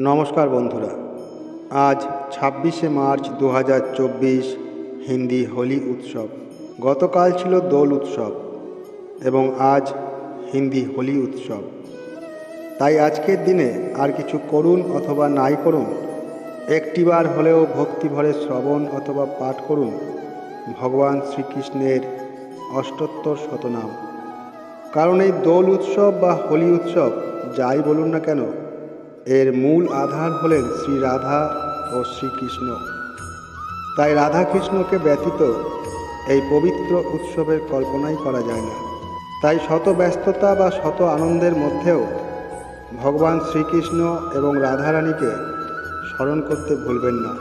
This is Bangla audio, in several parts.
নমস্কার বন্ধুরা, আজ ছাব্বিশে মার্চ দু হাজার চব্বিশ, হিন্দি হোলি উৎসব। গতকাল ছিল দোল উৎসব এবং আজ হিন্দি হোলি উৎসব। তাই আজকের দিনে আর কিছু করুন অথবা নাই করুন, একটিবার হলেও ভক্তিভরে শ্রবণ অথবা পাঠ করুন ভগবান শ্রীকৃষ্ণের অষ্টোত্তর শতনাম। কারণ এই দোল উৎসব বা হোলি উৎসব যাই বলুন না কেন এর মূল আধার হলেন শ্রী রাধা ও শ্রীকৃষ্ণ। তাই রাধা কৃষ্ণকে ব্যতীত এই পবিত্র উৎসবের কল্পনাই করা যায় না। তাই শত ব্যস্ততা বা শত আনন্দের মধ্যেও ভগবান শ্রীকৃষ্ণ এবং রাধারানীকে স্মরণ করতে ভুলবেন না।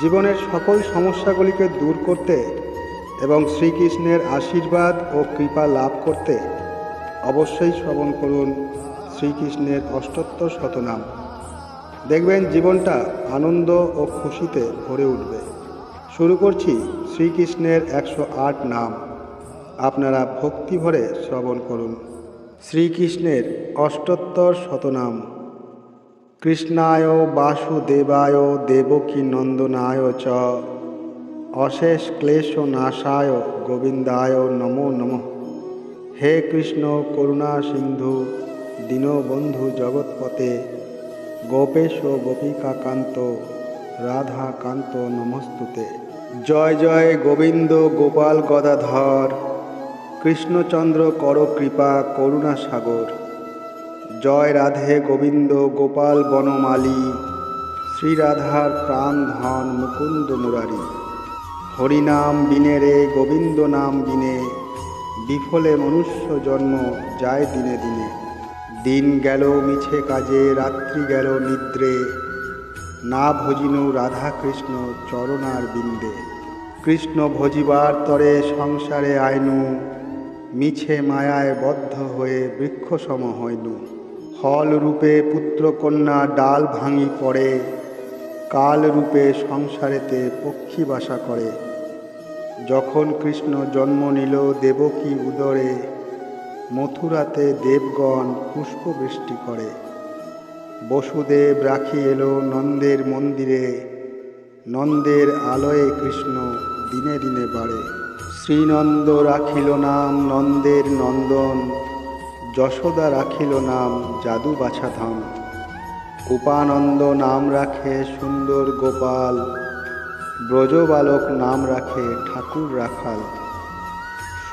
জীবনের সকল সমস্যাগুলিকে দূর করতে এবং শ্রীকৃষ্ণের আশীর্বাদ ও কৃপা লাভ করতে অবশ্যই শ্রবণ করুন শ্রীকৃষ্ণের অষ্টোত্তর শতনাম। দেখবেন জীবনটা আনন্দ ও খুশিতে ভরে উঠবে। শুরু করছি শ্রীকৃষ্ণের একশো আট নাম। আপনারা ভক্তি ভরে শ্রবণ করুন। শ্রীকৃষ্ণের অষ্টোত্তর শতনাম। কৃষ্ণায় বাসুদেবায় দেবকী নন্দনায় চ। অশেষ ক্লেশ নাশায় গোবিন্দায় নমো নমঃ। হে কৃষ্ণ করুণা সিন্ধু। দীনবন্ধু জগৎপতে গোপেশ গোপিকা কান্ত রাধা কান্ত নমস্তুতে। জয় জয় গোবিন্দ গোপাল গদাধর, কৃষ্ণচন্দ্র কর কৃপা করুণা সাগর। জয় রাধে গোবিন্দ গোপাল বনমালী, শ্রীরাধার প্রাণ ধন মুকুন্দ মুরারি। হরিনাম বিনে রে, গোবিন্দ নাম বিনে, বিফলে মনুষ্য জন্ম যায় দিনে দিনে। দিন গেল মিছে কাজে, রাত্রি গেল নিদ্রে। না ভজিনু রাধা কৃষ্ণ চরণার বিন্দে। কৃষ্ণ ভজিবার তরে সংসারে আইনু, মিছে মায়ায় বদ্ধ হয়ে বৃক্ষসম হইনু। ফল রূপে পুত্রকন্যা ডাল ভাঙি পড়ে, কাল রূপে সংসারেতে পক্ষী বাসা করে। যখন কৃষ্ণ জন্ম নিল দেবকী উদরে মথুরাতে দেবগণ পুষ্পবৃষ্টি করে। বসুদেব রাখি এলো নন্দের মন্দিরে। নন্দের আলয়ে কৃষ্ণ দিনে দিনে বাড়ে। শ্রীনন্দ রাখিল নাম নন্দের নন্দন। যশোদা রাখিল নাম জাদু বাছাধাম উপানন্দ নাম রাখে সুন্দর গোপাল। ব্রজবালক নাম রাখে ঠাকুর রাখাল।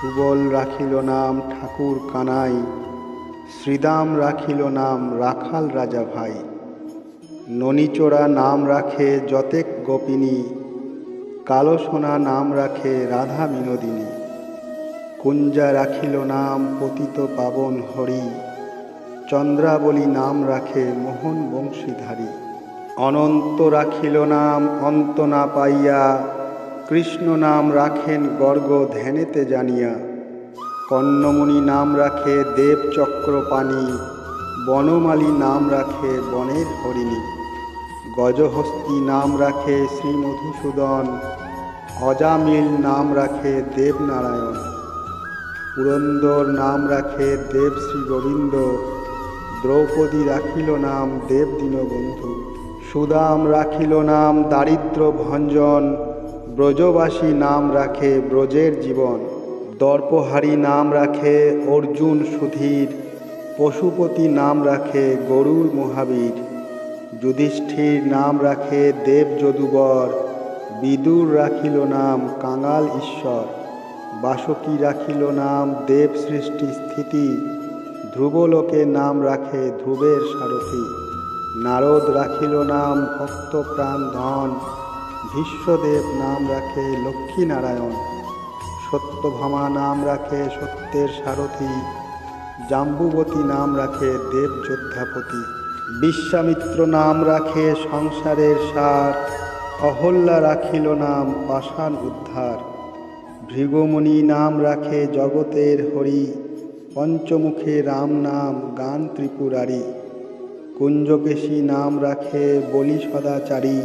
সুবল রাখিল নাম ঠাকুর কানাই, শ্রীদাম রাখিল নাম রাখাল রাজা ভাই। ননিচোরা নাম রাখে যতেক গোপিনী, কালো সোনা নাম রাখে রাধা বিনোদিনী। কুঞ্জা রাখিল নাম পতিত পাবন হরি, চন্দ্রাবলী নাম রাখে মোহন বংশীধারী। অনন্ত রাখিল নাম অন্ত না পাইয়া কৃষ্ণ নাম রাখেন গর্গ ধ্যানেতে জানিয়া। কর্ণমণি নাম রাখে দেবচক্রপাণি বনমালী নাম রাখে বনের হরিণী। গজহস্তি নাম রাখে শ্রী মধুসূদন, অজামিল নাম রাখে দেবনারায়ণ। পুরন্দর নাম রাখে দেব শ্রী গোবিন্দ, দ্রৌপদী রাখিল নাম দেব দীনবন্ধু। সুদাম রাখিল নাম দারিদ্র ভঞ্জন ব্রজবাসী নাম রাখে ব্রজের জীবন। দর্পহারী নাম রাখে অর্জুন সুধীর। পশুপতি নাম রাখে গরুর মহাবীর। যুধিষ্ঠির নাম রাখে দেব যদুবর। বিদুর রাখিল নাম কাঙাল ঈশ্বর। বাসকি রাখিল নাম দেব সৃষ্টি স্থিতি। ধ্রুবলোকে নাম রাখে ধ্রুবের সারথী। নারদ রাখিল নাম ভক্ত প্রাণ ধন ভীষ্মদেব নাম রাখে লক্ষ্মীনারায়ণ। সত্যভামা নাম রাখে সত্যের সারথী। জাম্বুবতী নাম রাখে দেব যোদ্ধাপতি। বিশ্বামিত্র নাম রাখে সংসারের সার। অহল্যা রাখিল নাম পাষাণ উদ্ধার। ভৃগমণি নাম রাখে জগতের হরি। পঞ্চমুখে রাম নাম গান ত্রিপুরারী। কুঞ্জকেশী নাম রাখে বলি সদাচারী।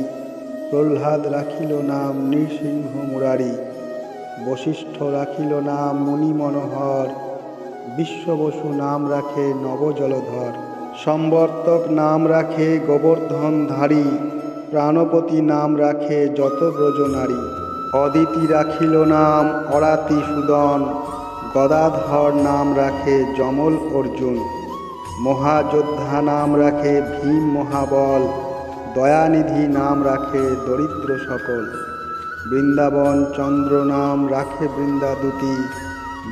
প্রহ্লাদ রাখিল নাম নৃসিংহ মুরারি, বশিষ্ঠ রাখিল নাম মুনি মনোহর, বিশ্ববসু নাম রাখে নবজলধর, সম্বর্তক নাম রাখে গোবর্ধনধারী প্রাণপতি নাম রাখে যত ব্রজনারী অদিতি রাখিল নাম অরাতি সুদন, গদাধর নাম রাখে যমল অর্জুন, মহাযোদ্ধা নাম রাখে ভীম মহাবল দয়ানিধি নাম রাখে দরিদ্র সকল। বৃন্দাবন চন্দ্র নাম রাখে বৃন্দাদুতি,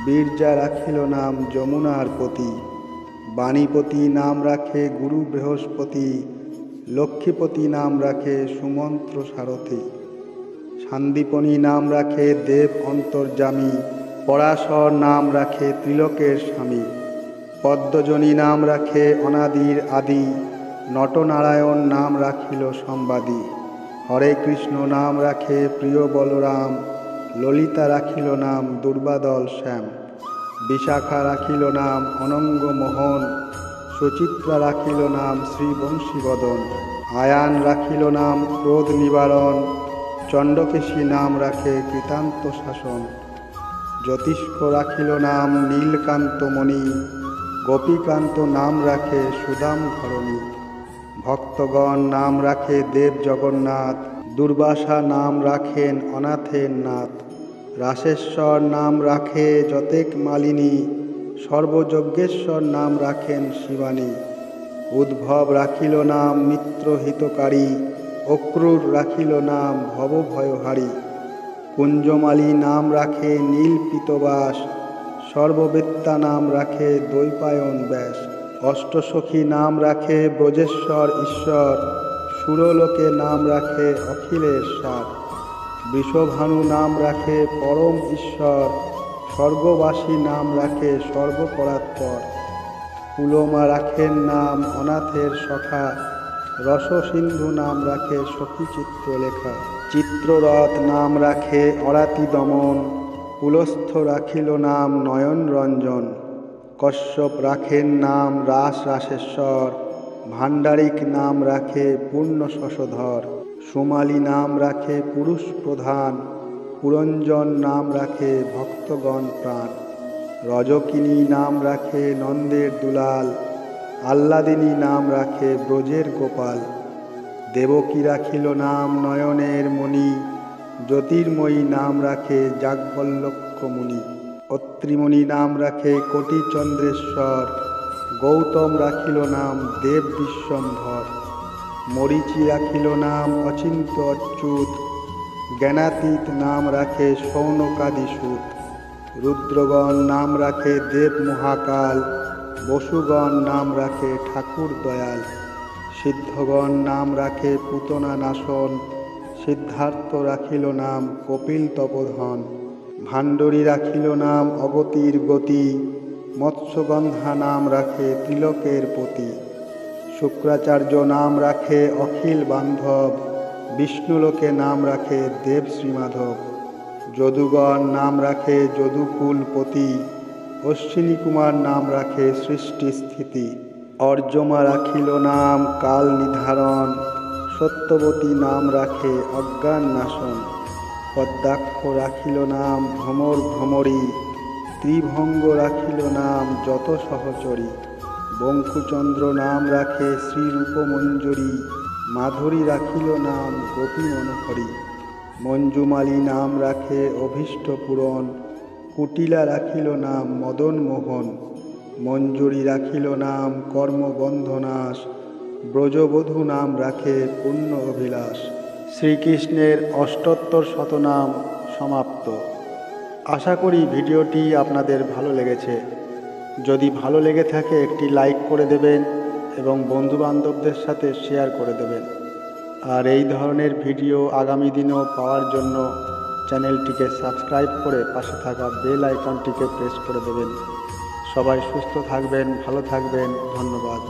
বীরজা রাখিল নাম যমুনার পতি, বাণীপতি নাম রাখে গুরু বৃহস্পতি, লক্ষ্মীপতি নাম রাখে সুমন্ত্র সারথী শান্দিপনী নাম রাখে দেব অন্তর্জামী পরাশর নাম রাখে ত্রিলোকের স্বামী, পদ্মজনী নাম রাখে অনাদির আদি নটনারায়ণ নাম রাখিল সম্বাদী। হরে কৃষ্ণ নাম রাখে প্রিয় বলরাম। ললিতা রাখিল নাম দুর্বাদল শ্যাম। বিশাখা রাখিল নাম অনঙ্গ মোহন। সুচিত্রা রাখিল নাম শ্রী বংশীবদন। আয়ান রাখিল নাম ক্রোধ নিবারণ। চণ্ডকেশী নাম রাখে কৃতান্ত শাসন। জ্যোতিষ্ক রাখিল নাম নীলকান্ত মণি। গোপীকান্ত নাম রাখে সুদাম ধরণী। ভক্তগণ নাম রাখে দেব জগন্নাথ, দুর্বাসা নাম রাখেন অনাথের নাথ। রাসেশ্বর নাম রাখে যতেক মালিনী, সর্বযজ্ঞেশ্বর নাম রাখেন শিবানী। উদ্ভব রাখিল নাম মিত্র হিতকারী, অক্রুর রাখিল নাম ভবভয়হারী। কুঞ্জমালী নাম রাখে নীল পিতবাস, সর্ববেত্তা নাম রাখে দৈপায়ন ব্যাস। অষ্টসখী নাম রাখে ব্রজেশ্বর ঈশ্বর, সুরলোকে নাম রাখে অখিলের সার বৃষভানু নাম রাখে পরম ঈশ্বর, স্বর্গবাসী নাম রাখে সর্বপরাৎপর পুলমা রাখেন নাম অনাথের সখা, রসসিন্ধু নাম রাখে সখী চিত্রলেখা চিত্ররথ নাম রাখে অরাতি দমন পুলস্থ রাখিল নাম নয়ন রঞ্জন কশ্যপ রাখেন নাম রাস রাসেশ্বর, ভাণ্ডারিক নাম রাখে পূর্ণ শশধর, সোমালি নাম রাখে পুরুষ প্রধান, পুরঞ্জন নাম রাখে ভক্তগণ প্রাণ, রজকিনী নাম রাখে নন্দের দুলাল আল্লাদিনী নাম রাখে ব্রজের গোপাল, দেবকী রাখিল নাম নয়নের মণি, জ্যোতির্ময়ী নাম রাখে যাজ্ঞল্যক্ষ মুনি। অত্রিমণি নাম রাখে কোটি চন্দ্রেশ্বর গৌতম রাখিল নাম দেব বিশ্বম্ভর। মরিচি রাখিল নাম অচিন্ত অচ্যুত। জ্ঞানাতীত নাম রাখে সৌনকাদি সুত রুদ্রগণ নাম রাখে দেব মহাকাল। বসুগণ নাম রাখে ঠাকুর দয়াল। সিদ্ধগণ নাম রাখে পুতনা নাশন। সিদ্ধার্থ রাখিল নাম কপিল তপোধন। ভাণ্ডরী রাখিল নাম অগতির গতি, মৎস্যগন্ধা নাম রাখে তিলকের পতি শুক্রাচার্য নাম রাখে অখিল বান্ধব, বিষ্ণুলোকে নাম রাখে দেব শ্রীমাধব। যদুগণ নাম রাখে যদুকুলপতি অশ্বিনী কুমার নাম রাখে সৃষ্টি স্থিতি। অর্জমা রাখিল নাম কাল নিধারণ, সত্যবতী নাম রাখে অজ্ঞান নাশন। পদ্মাক্ষ রাখিল নাম ভ্রমর ভ্রমরী, ত্রিভঙ্গ রাখিল নাম যত সহচরী। বঙ্কুচন্দ্র নাম রাখে শ্রীরূপ মঞ্জুরি মাধুরী রাখিল নাম গোপী মনোহরী মঞ্জুমালী নাম রাখে অভীষ্ট পূরণ কুটিলা রাখিল নাম মদন মোহন। মঞ্জুরি রাখিল নাম কর্মবন্ধনাশ, ব্রজবধূ নাম রাখে পুণ্য অভিলাষ। শ্রীকৃষ্ণের অষ্টোত্তর শতনাম সমাপ্ত। আশা করি ভিডিওটি আপনাদের ভালো লেগেছে। যদি ভালো লেগে থাকে, একটি লাইক করে দেবেন এবং বন্ধুবান্ধবদের সাথে শেয়ার করে দেবেন। আর এই ধরনের ভিডিও আগামী দিনেও পাওয়ার জন্য চ্যানেলটিকে সাবস্ক্রাইব করে পাশে থাকা বেল আইকনটিকে প্রেস করে দেবেন। সবাই সুস্থ থাকবেন, ভালো থাকবেন, ধন্যবাদ।